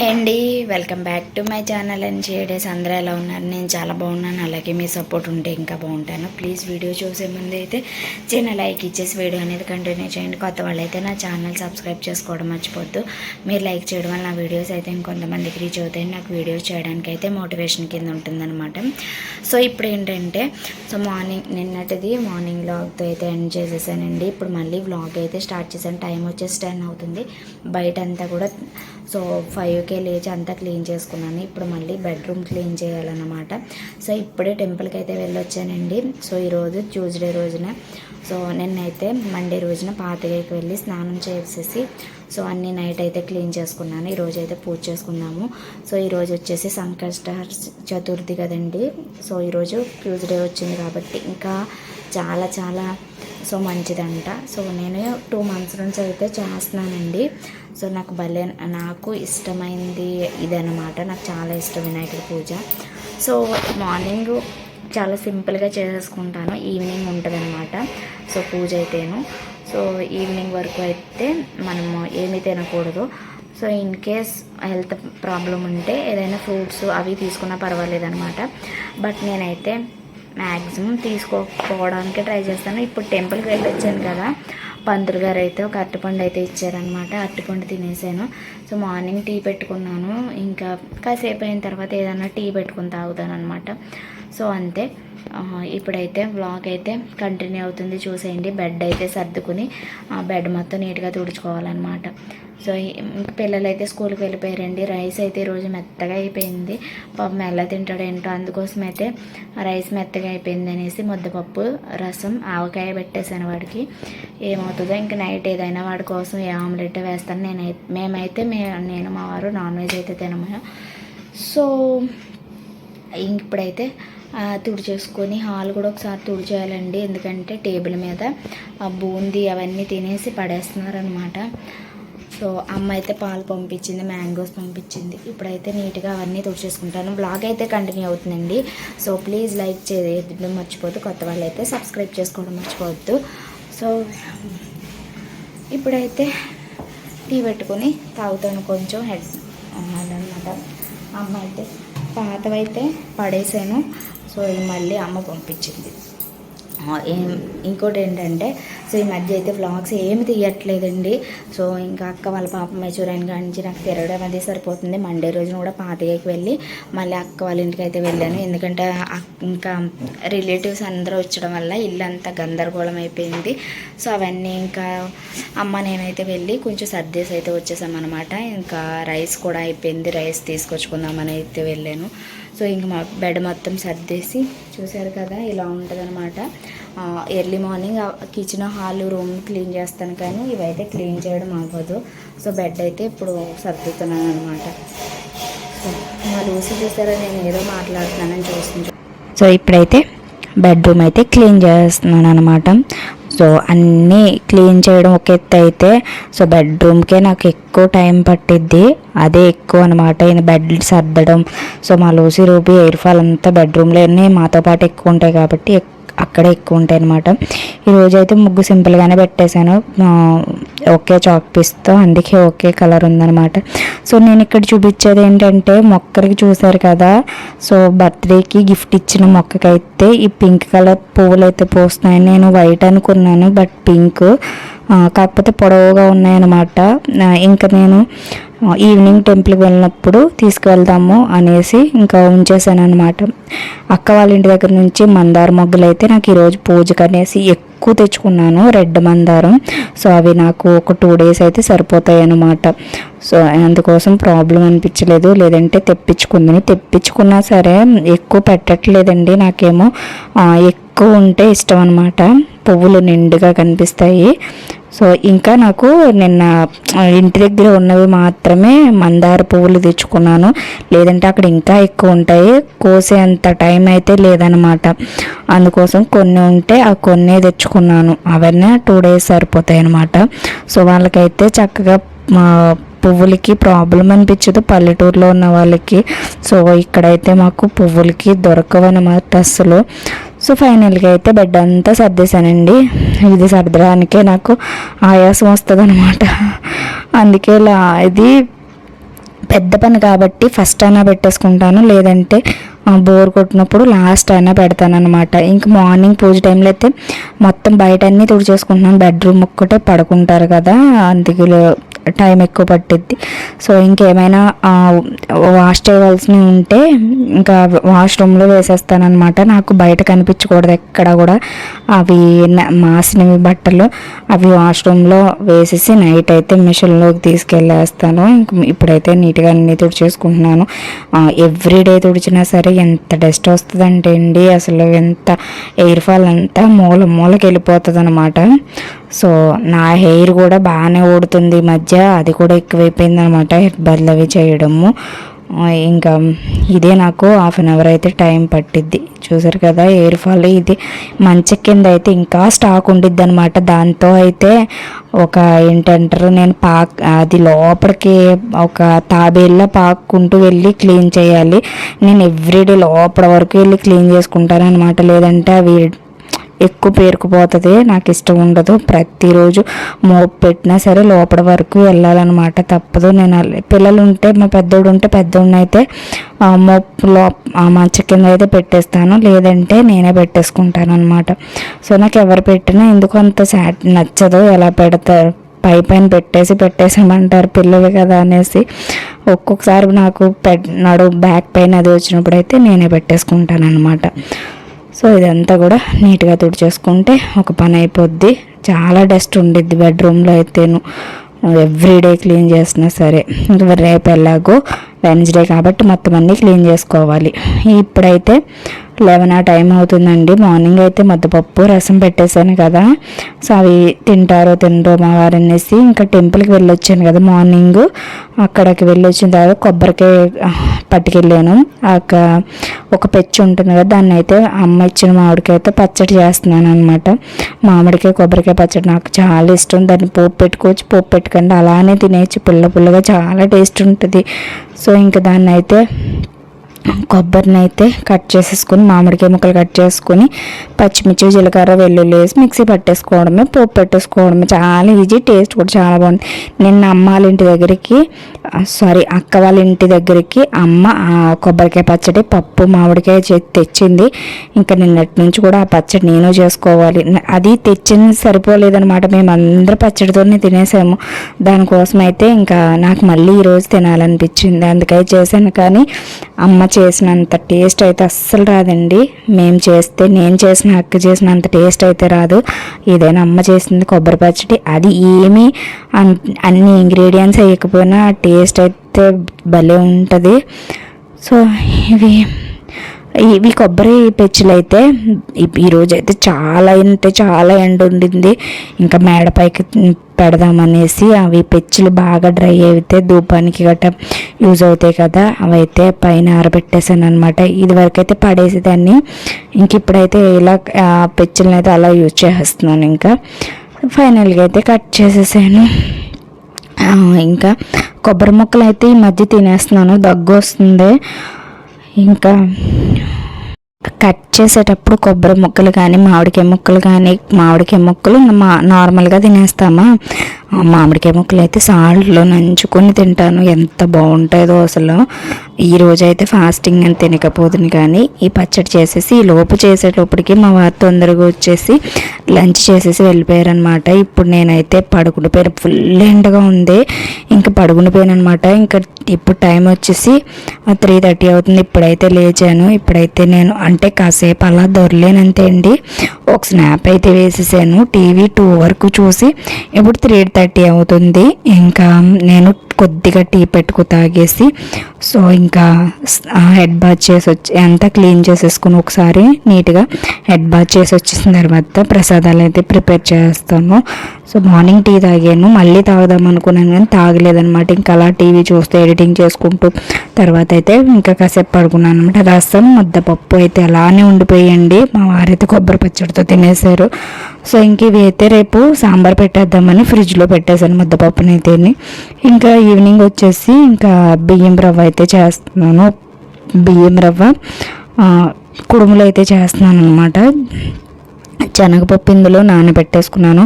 Hi అండి. Welcome back to my channel and షేడేస్ అందరూ ఎలా ఉన్నారు? నేను చాలా బాగున్నాను. అలాగే మీ సపోర్ట్ ఉంటే ఇంకా బాగుంటాను. ప్లీజ్ వీడియో చూసే ముందు అయితే చిన్న లైక్ ఇచ్చేసి వీడియో అనేది కంటిన్యూ చేయండి. కొత్త వాళ్ళైతే నా ఛానల్ సబ్స్క్రైబ్ చేసుకోవడం మర్చిపోద్దు. మీరు లైక్ చేయడం వల్ల నా వీడియోస్ అయితే ఇంకొంతమందికి రీచ్ అవుతాయి. నాకు వీడియోస్ చేయడానికి అయితే మోటివేషన్ కింద ఉంటుందన్నమాట. సో ఇప్పుడు ఏంటంటే సో మార్నింగ్ నిన్నటిది మార్నింగ్ వ్లాగ్తో అయితే ఎండ్ చేసేసానండి. ఇప్పుడు మళ్ళీ వ్లాగ్ అయితే స్టార్ట్ చేశాను టైం వచ్చేసి టెన్ అవుతుంది. బయట అంతా కూడా సో ఫైవ్ ఫైవ్కే లేచి అంతా క్లీన్ చేసుకున్నాను. ఇప్పుడు మళ్ళీ బెడ్రూమ్ క్లీన్ చేయాలన్నమాట. సో ఇప్పుడే టెంపుల్కి అయితే వెళ్ళొచ్చానండి. సో ఈరోజు ట్యూస్డే రోజున. సో నిన్నైతే మండే రోజున పాతగైకి వెళ్ళి స్నానం చేసేసి సో అన్ని నైట్ అయితే క్లీన్ చేసుకున్నాను. ఈరోజు అయితే పూజ చేసుకున్నాము సో ఈరోజు వచ్చేసి సంకష్ట చతుర్థి కదండి. సో ఈరోజు ట్యూస్డే వచ్చింది కాబట్టి ఇంకా చాలా చాలా సో మంచిదంట. సో నేను టూ మంత్స్ నుంచి అయితే చేస్తున్నానండి. సో నాకు భలే నాకు ఇష్టమైంది ఇదనమాట నాకు చాలా ఇష్టం వినాయకుడి పూజ. సో మార్నింగ్ చాలా సింపుల్గా చేసేసుకుంటాను ఈవినింగ్ ఉంటుందన్నమాట. సో పూజ అయితేను. సో ఈవినింగ్ వరకు అయితే మనము ఏమీ తినకూడదు. So in case health problem ఉంటే ఏదైనా ఫ్రూట్స్ అవి తీసుకున్నా పర్వాలేదన్నమాట. బట్ నేనైతే మ్యాక్సిమం తీసుకోకపోవడానికి ట్రై చేస్తాను. ఇప్పుడు టెంపుల్కి వెళ్ళి వచ్చాను కదా పంతులు గారు అయితే ఒక అరటిపండు అయితే ఇచ్చారనమాట అరటిపండు తినేసాను. సో మార్నింగ్ టీ పెట్టుకున్నాను. ఇంకా కాసేపు అయిన తర్వాత ఏదైనా టీ పెట్టుకుని తాగుతాను అనమాట సో అంతే. ఇప్పుడైతే వ్లాగ్ అయితే కంటిన్యూ అవుతుంది. చూసేయండి. బెడ్ అయితే సర్దుకుని బెడ్ మొత్తం నీట్గా తుడుచుకోవాలన్నమాట. సో పిల్లలు అయితే స్కూల్కి వెళ్ళిపోయారండి. రైస్ అయితే ఈరోజు మెత్తగా అయిపోయింది. పాపం ఎలా తింటాడు ఏంటో అందుకోసం అయితే రైస్ మెత్తగా అయిపోయింది అనేసి ముద్దపప్పు రసం ఆవకాయ పెట్టేశాను వాడికి. ఏమవుతుందో ఇంక నైట్ ఏదైనా వాడి కోసం ఏ ఆమ్లెట్ వేస్తాను నేను మేమైతే మే నేను మా వారు నాన్ వెజ్ అయితే తినము. సో ఇప్పుడైతే తుడిచేసుకొని హాల్ కూడా ఒకసారి తుడిచేయాలండి. ఎందుకంటే టేబుల్ మీద ఆ బూందీ అవన్నీ తినేసి పడేస్తున్నారనమాట సో అమ్మ అయితే పాలు పంపించింది మ్యాంగోస్ పంపించింది. ఇప్పుడైతే నీట్గా అవన్నీ తుడిచేసుకుంటాను. బ్లాగ్ అయితే కంటిన్యూ అవుతుందండి. సో ప్లీజ్ లైక్ చేయడం మర్చిపోద్దు కొత్త వాళ్ళు అయితే సబ్స్క్రైబ్ చేసుకోవడం మర్చిపోవద్దు. సో ఇప్పుడైతే టీ పెట్టుకొని తాగుతాను. కొంచెం హెడ్ అన్నమాట అమ్మ అయితే పాతవైతే పడేసాను సో ఇది మళ్ళీ అమ్మ పంపించింది. ఇంకోటి ఏంటంటే సో ఈ మధ్య అయితే వ్లాగ్స్ ఏమి తీయట్లేదండి. సో ఇంకా అక్క వాళ్ళ పాప మెచ్యూర్ అయిన నుంచి నాకు తిరగడం అది సరిపోతుంది. మండే రోజున కూడా పాతయ్యకి వెళ్ళి మళ్ళీ అక్క వాళ్ళ ఇంటికి అయితే వెళ్ళాను. ఎందుకంటే ఇంకా రిలేటివ్స్ అందరూ వచ్చడం వల్ల ఇల్లు అంతా గందరగోళం అయిపోయింది. సో అవన్నీ ఇంకా అమ్మ నేనైతే వెళ్ళి కొంచెం సర్దేసి అయితే వచ్చేసామన్నమాట. ఇంకా రైస్ కూడా అయిపోయింది. రైస్ తీసుకొచ్చుకుందామని అయితే వెళ్ళాను. సో ఇంక మా బెడ్ మొత్తం సర్దేసి చూశారు కదా ఇలా ఉంటుందన్నమాట. Early morning kitchen hall room clean చేస్తాను కానీ ఇవైతే క్లీన్ చేయడం అవ్వదు. సో బెడ్ అయితే ఇప్పుడు సర్దుతున్నాను అనమాట సో మా లూసి చూసారా నేను ఏదో మాట్లాడుతున్నానని చూస్తుంది సో ఇప్పుడైతే బెడ్రూమ్ అయితే క్లీన్ చేస్తున్నాను అనమాట సో అన్నీ క్లీన్ చేయడం ఒక ఎత్తు అయితే సో బెడ్రూమ్కే నాకు ఎక్కువ టైం పట్టిద్ది. అదే ఎక్కువ అనమాట ఈయన బెడ్ సర్దడం సో మా లూసి రూబీ ఎయిర్ ఫాల్ అంతా బెడ్రూమ్లోనే మాతో పాటు ఎక్కువ ఉంటాయి కాబట్టి అక్కడే ఎక్కువ ఉంటాయి అనమాట ఈరోజు అయితే ముగ్గు సింపుల్గానే పెట్టేశాను. ఒకే చాక్ పీస్తో అందుకే ఒకే కలర్ ఉందనమాట సో నేను ఇక్కడ చూపించేది ఏంటంటే మొక్కలకి చూసారు కదా. సో బర్త్డేకి గిఫ్ట్ ఇచ్చిన మొక్కకైతే ఈ పింక్ కలర్ పువ్వులు అయితే పోస్తున్నాయి నేను వైట్ అనుకున్నాను బట్ పింక్ కాకపోతే పొడవుగా ఉన్నాయన్నమాట. ఇంకా నేను ఈవినింగ్ టెంపుల్కి వెళ్ళినప్పుడు తీసుకువెళ్దాము అనేసి ఇంకా ఉంచేసాను అనమాట అక్క వాళ్ళ ఇంటి దగ్గర నుంచి మందార మొగ్గలు అయితే నాకు ఈరోజు పూజకు అనేసి ఎక్కువ ఎక్కువ తెచ్చుకున్నాను రెడ్ మందారం. సో అవి నాకు ఒక టూ డేస్ అయితే సరిపోతాయి అనమాట సో అందుకోసం ప్రాబ్లం అనిపించలేదు. లేదంటే తెప్పించుకుందని. తెప్పించుకున్నా సరే ఎక్కువ పెట్టట్లేదండి నాకేమో. ఎక్కువ ఉంటే ఇష్టం అనమాట పువ్వులు నిండుగా కనిపిస్తాయి. సో ఇంకా నాకు నిన్న ఇంటి దగ్గర ఉన్నవి మాత్రమే మందార పువ్వులు తెచ్చుకున్నాను. లేదంటే అక్కడ ఇంకా ఎక్కువ ఉంటాయి. కోసేంత టైం అయితే లేదనమాట అందుకోసం కొన్ని ఉంటే ఆ కొన్ని తెచ్చుకున్నాను. అవన్నీ టూ డేస్ సరిపోతాయి అనమాట సో వాళ్ళకైతే చక్కగా పువ్వులకి ప్రాబ్లం అనిపించదు. పల్లెటూరులో ఉన్న వాళ్ళకి. సో ఇక్కడైతే మాకు పువ్వులకి దొరకవన్నమాట అసలు సో ఫైనల్గా అయితే బెడ్ అంతా సర్దేశానండి. ఇది సర్దడానికే నాకు ఆయాసం వస్తుంది అనమాట అందుకే ఇలా ఇది పెద్ద పని కాబట్టి ఫస్ట్ అయినా పెట్టేసుకుంటాను. లేదంటే బోర్ కొట్టినప్పుడు లాస్ట్ అయినా పెడతానమాట ఇంక మార్నింగ్ పూజ టైంలో అయితే మొత్తం బయట అన్నీ తుడిచేసుకుంటున్నాను బెడ్రూమ్ ఒక్కటే పడుకుంటారు కదా అందుకే టైం ఎక్కువ పట్టిద్ది. సో ఇంకేమైనా వాష్ చేయవలసినవి ఉంటే ఇంకా వాష్రూమ్లో వేసేస్తానమాట నాకు బయట కనిపించకూడదు ఎక్కడ కూడా. అవి మాసినవి బట్టలు అవి వాష్రూమ్లో వేసేసి నైట్ అయితే మిషన్లోకి తీసుకెళ్ళేస్తాను. ఇంక ఇప్పుడైతే నీట్గా అన్ని తుడిచేసుకుంటున్నాను. ఎవ్రీడే తుడిచినా సరే ఎంత డస్ట్ వస్తుందంటే అండి అసలు ఎంత ఎయిర్ ఫాల్ అంతా మూల మూలకి వెళ్ళిపోతుంది అనమాట సో నా హెయిర్ కూడా బాగానే ఊడుతుంది ఈ మధ్య. అది కూడా ఎక్కువైపోయింది అనమాట హెడ్ బదులు అవి చేయడము ఇంకా ఇదే నాకు హాఫ్ అన్ అవర్ అయితే టైం పట్టిద్ది. చూసారు కదా ఎయిర్ ఫాల్ ఇది. మంచి కింద అయితే ఇంకా స్టాక్ ఉండిద్ది అనమాట దాంతో అయితే ఒక ఏంటంటారు నేను పాక్ అది లోపలికి ఒక తాబేళ్ళ పాక్కుంటూ వెళ్ళి క్లీన్ చేయాలి. నేను ఎవ్రీడే లోపల వరకు వెళ్ళి క్లీన్ చేసుకుంటాను అనమాట లేదంటే అవి ఎక్కువ పేరుకుపోతుంది నాకు ఇష్టం ఉండదు. ప్రతిరోజు మోపు పెట్టినా సరే లోపల వరకు వెళ్ళాలన్నమాట. తప్పదు. నేను పిల్లలు ఉంటే మా పెద్దోడు ఉంటే పెద్దోడిని అయితే మోపు లో ఆ మంచ కింద అయితే పెట్టేస్తాను. లేదంటే నేనే పెట్టేసుకుంటాను అనమాట సో నాకు ఎవరు పెట్టినా ఎందుకు అంత సాట్ నచ్చదు. ఎలా పెడతారు? పై పైన పెట్టేసి పెట్టేసామంటారు పిల్లలు కదా అనేసి. ఒక్కొక్కసారి నాకు పె నడు బ్యాక్ పెయిన్ అది వచ్చినప్పుడు అయితే నేనే పెట్టేసుకుంటాను అనమాట సో ఇదంతా కూడా నీట్గా తుడిచేసుకుంటే ఒక పని అయిపోద్ది. చాలా డస్ట్ ఉండిద్ది బెడ్రూమ్లో అయితేను. ఎవ్రీడే క్లీన్ చేసినా సరే. ఇంకా రేపు ఎలాగో వెన్స్డే కాబట్టి మొత్తం అన్నీ క్లీన్ చేసుకోవాలి. ఇప్పుడైతే లెవెన్ ఆ టైం అవుతుందండి. మార్నింగ్ అయితే ముద్దపప్పు రసం పెట్టేశాను కదా. సో అవి తింటారో తినరో మా వారు అనేసి ఇంకా టెంపుల్కి వెళ్ళొచ్చాను కదా మార్నింగ్. అక్కడికి వెళ్ళొచ్చిన తర్వాత కొబ్బరికాయ పట్టుకెళ్ళాను. అక్క ఒక పెచ్చి ఉంటుంది కదా దాన్ని అయితే అమ్మ ఇచ్చిన మామిడికాయ అయితే పచ్చడి చేస్తున్నాను అనమాట మామిడికాయ కొబ్బరికాయ పచ్చడి నాకు చాలా ఇష్టం. దాన్ని పోపు పెట్టుకోవచ్చు పోపు పెట్టుకోండి. అలానే తినేయచ్చు. పుల్ల పుల్లగా చాలా టేస్ట్ ఉంటుంది. సో ఇంకా దాన్ని అయితే కొబ్బరిని అయితే కట్ చేసేసుకొని మామిడికాయ ముక్కలు కట్ చేసుకొని పచ్చిమిర్చి జీలకర్ర వెల్లుల్లి వేసి మిక్సీ పట్టేసుకోవడమే పోపు పెట్టేసుకోవడమే. చాలా ఈజీ టేస్ట్ కూడా చాలా బాగుంది. నిన్న అమ్మ వాళ్ళ ఇంటి దగ్గరికి సారీ అక్క వాళ్ళ ఇంటి దగ్గరికి అమ్మ ఆ కొబ్బరికాయ పచ్చడి పప్పు మామిడికాయ తెచ్చింది. ఇంకా నిన్నటి నుంచి కూడా ఆ పచ్చడి నేను చేసుకోవాలి. అది తెచ్చింది సరిపోలేదనమాట మేము అందరూ పచ్చడితోనే తినేసాము. దానికోసం అయితే ఇంకా నాకు మళ్ళీ ఈరోజు తినాలనిపించింది. అందుకై చేశాను. కానీ అమ్మ చేసినంత టేస్ట్ అయితే అస్సలు రాదండి. మేము చేస్తే నేను చేసిన అక్క చేసినంత టేస్ట్ అయితే రాదు. ఏదైనా అమ్మ చేసింది కొబ్బరి పచ్చడి? అది ఏమీ అన్ని ఇంగ్రీడియంట్స్ వేయకపోయినా టేస్ట్ అయితే భలే ఉంటుంది. సో ఇవి ఇవి కొబ్బరి పెచ్చులు అయితే ఈ- ఈరోజు అయితే చాలా అంటే చాలా ఎండ ఉండింది. ఇంకా మేడపైకి పెడదామనేసి అవి పెచ్చులు బాగా డ్రై అయితే ధూపానికి గట్ట యూజ్ అవుతాయి కదా అవైతే పైన ఆరబెట్టేసాను అనమాట ఇదివరకు అయితే పడేసేదాన్ని. ఇంక ఇప్పుడైతే ఇలా పెచ్చులను అయితే అలా యూజ్ చేస్తున్నాను ఇంకా. ఫైనల్గా అయితే కట్ చేసేసాను. ఇంకా కొబ్బరి ముక్కలు అయితే ఈ మధ్య తినేస్తున్నాను. దగ్గు వస్తుంది. ఇంకా కట్ చేసేటప్పుడు కొబ్బరి ముక్కలు కానీ మామిడికాయ ముక్కలు కానీ మామిడికాయ ముక్కలు మా నార్మల్గా తినేస్తామా? మామిడికాయ ముక్కలు అయితే సాల్ట్లో నంచుకొని తింటాను. ఎంత బాగుంటుందో అసలు. ఈ రోజు అయితే ఫాస్టింగ్ అని తినకపోతుంది కానీ ఈ పచ్చడి చేసేసి ఈ లోపు చేసేటప్పటికి మా వారు తొందరగా వచ్చేసి లంచ్ చేసేసి వెళ్ళిపోయారనమాట ఇప్పుడు నేనైతే పడుకుండిపోయాను ఫుల్ ఎండగా ఉంది. ఇంకా పడుకుండిపోయాను అనమాట ఇంకా ఇప్పుడు టైం వచ్చేసి త్రీ థర్టీ అవుతుంది. ఇప్పుడైతే లేచాను. ఇప్పుడైతే నేను అంటే కాసేపు అలా దొరలేనంతే అండి. ఒక స్నాప్ అయితే వేసేసాను. టీవీ టూ వరకు చూసి ఇప్పుడు త్రీ థర్టీ అవుతుంది. ఇంకా నేను కొద్దిగా టీ పెట్టుకు తాగేసి సో ఇంకా హెడ్ బాత్ చేసి వచ్చి అంతా క్లీన్ చేసేసుకుని ఒకసారి నీట్గా హెడ్ బాత్ చేసి వచ్చేసిన తర్వాత ప్రసాదాలు అయితే ప్రిపేర్ చేస్తాను సో మార్నింగ్ టీ తాగాను మళ్ళీ తాగుదాం అనుకున్నాను కానీ తాగలేదనమాట ఇంకా అలా టీవీ చూస్తే ఎడిటింగ్ చేసుకుంటూ తర్వాత అయితే ఇంకా కాసేపు పడుకున్నాను అనమాట రసం ముద్దపప్పు అయితే అలానే ఉండిపోయండి. మా వారైతే కొబ్బరి పచ్చడితో తినేశారు. సో ఇంక ఇవి అయితే రేపు సాంబార్ పెట్టేద్దామని ఫ్రిడ్జ్లో పెట్టేశాను ముద్దపప్పునైతే అయితే ఇంకా ఈవినింగ్ వచ్చేసి ఇంకా బియ్యం రవ్వ అయితే చేస్తున్నాను. బియ్యం రవ్వ కుడుములు అయితే చేస్తున్నాను అనమాట శనగపప్పు ఇందులో నానబెట్టేసుకున్నాను.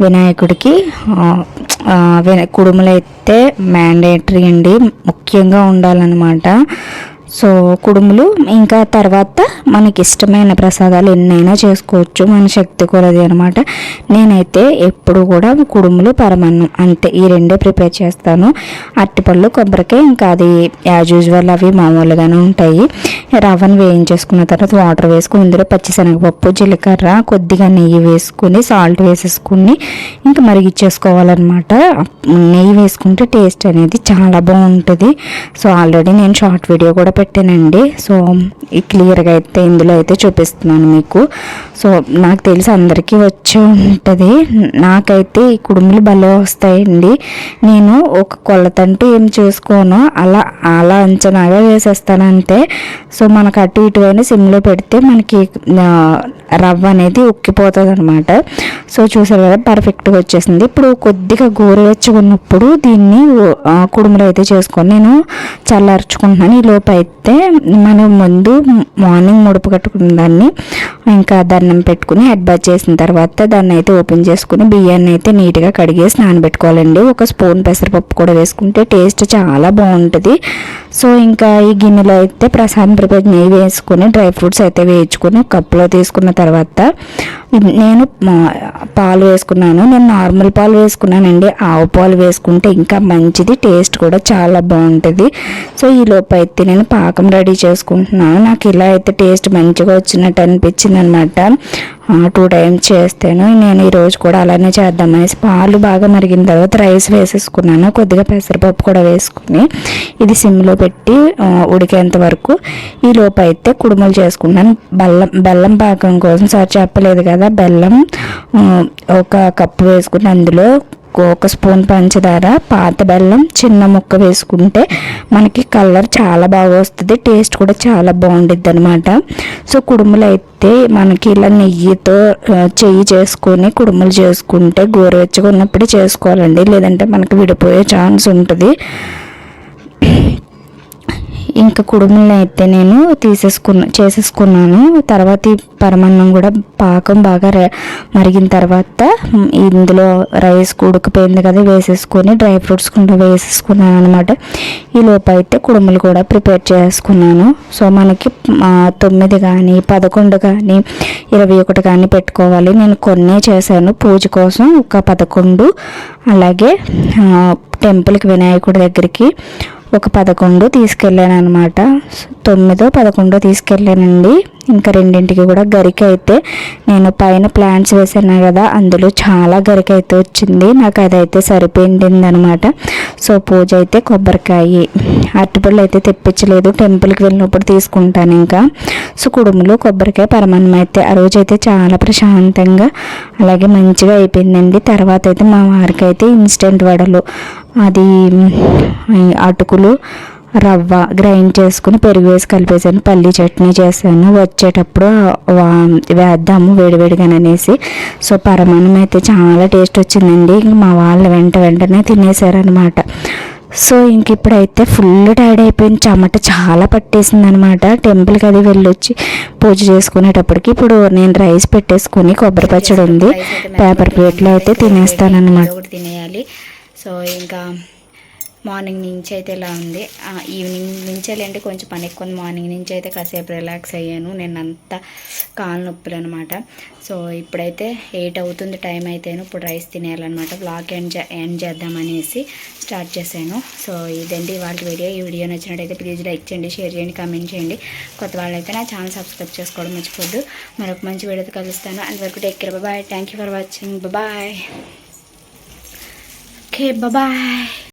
వినాయకుడికి ఆ, కుడుములు అయితే మ్యాండేటరీ అండి. ముఖ్యంగా ఉండాలన్నమాట. సో కుడుములు ఇంకా తర్వాత మనకి ఇష్టమైన ప్రసాదాలు ఎన్నైనా చేసుకోవచ్చు. మన శక్తి కొలది అనమాట నేనైతే ఎప్పుడు కూడా కుడుములు పరమన్నం అంతే. ఈ రెండే ప్రిపేర్ చేస్తాను. అరటిపళ్ళు కొబ్బరికాయ ఇంకా అది యాజ్ యూజువల్ అవి మామూలుగానే ఉంటాయి. రవ్వను వేయించేసుకున్న తర్వాత వాటర్ వేసుకుని ఇందులో పచ్చిశనగపప్పు జీలకర్ర కొద్దిగా నెయ్యి వేసుకుని సాల్ట్ వేసేసుకుని ఇంకా మరిగిచ్చేసుకోవాలన్నమాట. నెయ్యి వేసుకుంటే టేస్ట్ అనేది చాలా బాగుంటుంది. సో ఆల్రెడీ నేను షార్ట్ వీడియో కూడా పెట్టానండి. సో ఈ క్లియర్గా అయితే ఇందులో అయితే చూపిస్తున్నాను మీకు. సో నాకు తెలిసి అందరికీ వచ్చి ఉంటుంది. నాకైతే ఈ కుడుములు భలే వస్తాయండి. నేను ఒక కొలతంటూ ఏం చేసుకోను. అలా అలా అంచనాగా వేసేస్తాను అంతే. సో మనకు అటు ఇటు అయినా సిమ్లో పెడితే మనకి రవ్వ అనేది ఉక్కిపోతుంది అనమాట సో చూసారు కదా పర్ఫెక్ట్గా వచ్చేసింది. ఇప్పుడు కొద్దిగా గోరువెచ్చగున్నప్పుడు దీన్ని కుడుములు అయితే చేసుకొని నేను చల్లార్చుకుంటున్నాను. ఈ లోపు అయితే మనం ముందు మార్నింగ్ ముడుపు కట్టుకున్న దాన్ని ఇంకా దండం పెట్టుకుని హెడ్ బాత్ చేసిన తర్వాత దాన్ని అయితే ఓపెన్ చేసుకుని బియ్యాన్ని అయితే నీట్గా కడిగేసి నానబెట్టుకోవాలండి. ఒక స్పూన్ పెసరపప్పు కూడా వేసుకుంటే టేస్ట్ చాలా బాగుంటుంది. సో ఇంకా ఈ గిన్నెలో అయితే ప్రసాదం ప్రిపేర్ నెయ్యి వేసుకుని డ్రై ఫ్రూట్స్ అయితే వేయించుకొని కప్పులో తీసుకున్న తర్వాత నేను పాలు వేసుకున్నాను. నేను నార్మల్ పాలు వేసుకున్నానండి. ఆవు పాలు వేసుకుంటే ఇంకా మంచిది. టేస్ట్ కూడా చాలా బాగుంటుంది. సో ఈ లోపు అయితే నేను పాకం రెడీ చేసుకుంటున్నాను. నాకు ఇలా అయితే టేస్ట్ మంచిగా వచ్చినట్టు అనిపించింది అనమాట టూ టైమ్స్ చేస్తాను. నేను ఈరోజు కూడా అలానే చేద్దామనేసి పాలు బాగా మరిగిన తర్వాత రైస్ వేసేసుకున్నాను. కొద్దిగా పెసరపప్పు కూడా వేసుకుని ఇది సిమ్లో పెట్టి ఉడికేంత వరకు ఈ లోపు అయితే కుడుములు చేసుకున్నాను బెల్లం బెల్లం పాకం కోసం సార్ చెప్పలేదు కదా. బెల్లం ఒక కప్పు వేసుకుని అందులో ఒక స్పూన్ పంచదార పాత బెల్లం చిన్న ముక్క వేసుకుంటే మనకి కలర్ చాలా బాగా వస్తుంది టేస్ట్ కూడా చాలా బాగుండిద్ది అనమాట సో కుడుములు అయితే మనకి ఇలా నెయ్యితో చెయ్యి చేసుకొని కుడుములు చేసుకుంటే గోరువెచ్చగా ఉన్నప్పుడు చేసుకోవాలండి. లేదంటే మనకి విడిపోయే ఛాన్స్ ఉంటుంది. ఇంకా కుడుములను అయితే నేను తీసేసుకున్న చేసేసుకున్నాను. తర్వాత ఈ పరమాన్నం కూడా పాకం బాగా మరిగిన తర్వాత ఇందులో రైస్ ఉడికిపోయింది కదా వేసేసుకొని డ్రై ఫ్రూట్స్ కూడా వేసేసుకున్నాను అనమాట ఈ లోపు అయితే కుడుములు కూడా ప్రిపేర్ చేసుకున్నాను. సో మనకి తొమ్మిది కానీ పదకొండు కానీ ఇరవై ఒకటి కానీ పెట్టుకోవాలి. నేను కొన్నే చేశాను పూజ కోసం ఒక పదకొండు. అలాగే టెంపుల్కి వినాయకుడి దగ్గరికి ఒక పదకొండు తీసుకెళ్ళాను అనమాట తొమ్మిదో పదకొండో తీసుకెళ్ళానండి. ఇంకా రెండింటికి కూడా గరిక అయితే నేను పైన ప్లాంట్స్ వేసాను కదా అందులో చాలా గరిక అయితే వచ్చింది. నాకు అదైతే సరిపోయింది అనమాట సో పూజ అయితే కొబ్బరికాయ అరటిపళ్ళు అయితే తెప్పించలేదు. టెంపుల్కి వెళ్ళినప్పుడు తీసుకుంటాను ఇంకా. సో కుడుములు కొబ్బరికాయ పరమాన్నం అయితే. ఆ రోజు అయితే చాలా ప్రశాంతంగా అలాగే మంచిగా అయిపోయిందండి. తర్వాత అయితే మా వారికి అయితే ఇన్స్టెంట్ వడలు అది అటుకులు రవ్వ గ్రైండ్ చేసుకుని పెరుగు వేసి కలిపేసాను పల్లి చట్నీ చేశాను. వచ్చేటప్పుడు వా- వేద్దాము వేడివేడిగా అనేసి. సో పరమాన్నం అయితే చాలా టేస్ట్ వచ్చిందండి. ఇంక మా వాళ్ళు వెంట వెంటనే తినేసారనమాట సో ఇంక ఇప్పుడైతే ఫుల్ టైర్డ్ అయిపోయింది. చెమట చాలా పట్టేసింది అనమాట టెంపుల్కి అది వెళ్ళొచ్చి పూజ చేసుకునేటప్పటికి ఇప్పుడు నేను రైస్ పెట్టేసుకుని కొబ్బరి పచ్చడి ఉంది. పేపర్ ప్లేట్లో అయితే తినేస్తానన్నమాట. ఒకటి తినేయాలి. సో ఇంకా మార్నింగ్ నుంచి అయితే ఇలా ఉంది. ఈవినింగ్ నుంచి వెళ్ళండి కొంచెం పని ఎక్కువ ఉంది. మార్నింగ్ నుంచి అయితే కాసేపు రిలాక్స్ అయ్యాను. నేను అంతా కాలు నొప్పులు అనమాట సో ఇప్పుడైతే ఎయిట్ అవుతుంది టైం అయితేను. ఇప్పుడు రైస్ తినేయాలన్నమాట. బ్లాగ్ ఎండ్ చే ఎండ్ చేద్దామనేసి స్టార్ట్ చేశాను. సో ఇదండి వాళ్ళ వీడియో. ఈ వీడియో నచ్చినట్టయితే ప్లీజ్ లైక్ చేయండి షేర్ చేయండి కామెంట్ చేయండి. కొత్త వాళ్ళైతే నా ఛానల్ సబ్స్క్రైబ్ చేసుకోవడం మర్చిపోద్దు. మరొక మంచి వీడియోతో కలుస్తాను. అంతవరకు take care bye thank you for watching bye okay bye